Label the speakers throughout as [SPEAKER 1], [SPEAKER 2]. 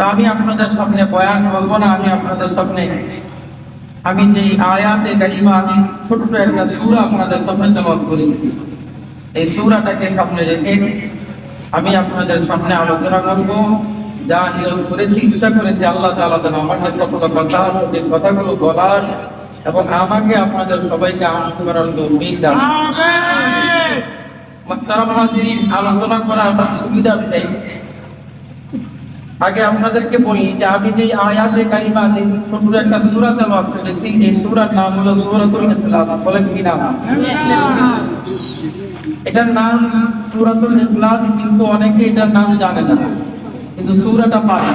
[SPEAKER 1] তা আমি আপনাদের সামনে বয়ান বলব না আমি আপনাদের সামনে আমি যে আয়াতে গালিমা আমি ছোট্ট একটা সুরা আপনাদের সামনে তেলাওয়াত করেছি। এই সুরাটাকে সামনে রেখে আমি আপনাদের সামনে আলোচনা করব। যা নিয়ম করেছি ইচ্ছা করেছি আল্লাহ তাআলা যেন আমার সকল কথা যে কথাগুলো বলার এবং আমাকে আপনাদের সবাইকে আনন্দ করার তৌফিক দান। আলোচনা করা আমার সুবিধার্থে আগে আপনাদেরকে বলি যে আমি যে আয়াতে কালিমা যে ছোট একটা সূরা তেলাওয়াত করেছি, এই সূরার নাম হলো সূরাতুল ইখলাস বলেন কি নাম এটার নাম সূরাতুল ইখলাস, কিন্তু অনেকে এটার নাম জানে না, কিন্তু সূরাটা পারে।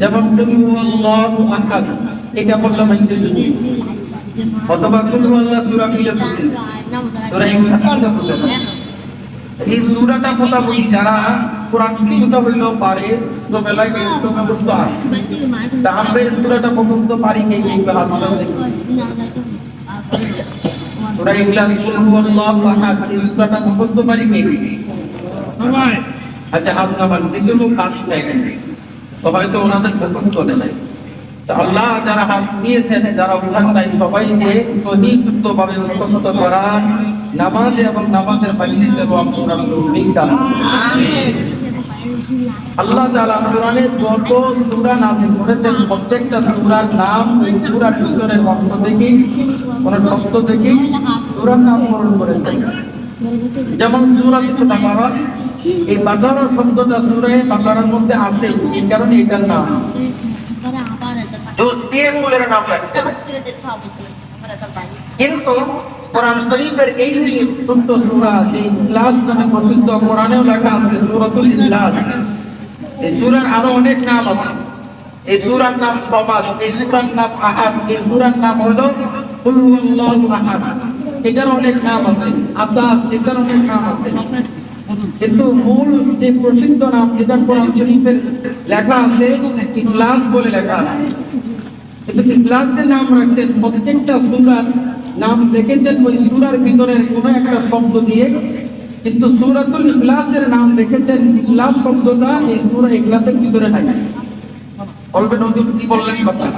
[SPEAKER 1] যেমন, কুল হুয়াল্লাহু আহাদ এটা বললাম হচ্ছে অথবা, কুল হুয়াল্লাহ সূরা মিলে বুঝি সূরা ইখলাস এই সূরাটা মোটামুটি যারা কোরআন কিছুটা হইলেও পারে তো বেলায় কিন্তু মুখস্থ আসে তা আমরা এই মুখস্থ পারি কে? কে একটু আহাদ এই মুখস্থ পারি কে? কে আচ্ছা হাত নামান কিছু লোক হাত দেখেন সবাই তো ওনাদের মুখস্থ আল্লাহ যারা হাত দিয়েছেন যারা উঠান নাই সবাইকে সহি শুদ্ধভাবে মুখস্থ করার নামাজ এবং নামাজের বাইরে তৌফিক দান আল্লাহ তাআলা কোরআনের যত সূরা নাযিল করেছেন। প্রত্যেকটা সূরার নাম ওই সূরার ভিতরের অর্থ থেকে কোন শব্দ থেকে সূরার নাম স্মরণ করেছেন যেমন সূরাত বাকারা। এই বাকারা শব্দটা সূরা বাকারার মধ্যে আছে, এই কারণে এটার নাম। নাম কিন্তু কোরআন শরীফের এই যে শুদ্ধ সূরা, যে ইখলাস নামে প্রসিদ্ধ কোরআনেও লেখা আছে, সূরাতুল ইখলাস। এই সূরার আরও অনেক নাম আছে। এই সূরার নাম সমাদ এই সূরার নাম আহাদ, এই সূরার নাম হলো আহাদ। এটার অনেক নাম আছে। আসাদ, এটার অনেক নাম আছে। কিন্তু মূল যে প্রসিদ্ধ নাম যেটা কোরআন শরীফের লেখা আছে, ইখলাস বলে লেখা আছে। কিন্তু ইখলাসের নাম রাখছেন, প্রত্যেকটা সুরার নাম দেখেছেন, ওই সুরার ভিতরের কোনো একটা শব্দ দিয়ে কিন্তু সুরাতুল ইখলাসের নাম দেখেছেন ইখলাস শব্দটা এই সুরা ইখলাসের ভিতরে থাকে। বলবেন অতীত কি বললেন? কথা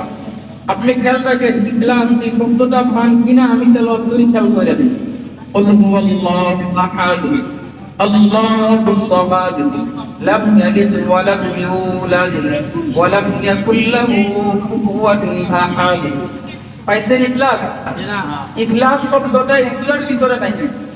[SPEAKER 1] আপনি খেয়াল রাখেন ইখলাস এই শব্দটা পান কিনা আমি তাহলে অর্থই খেয়াল করে দিই আল্লাহুস সামাদ ইসলামের হ্যাঁ। ভিতরে থাকে।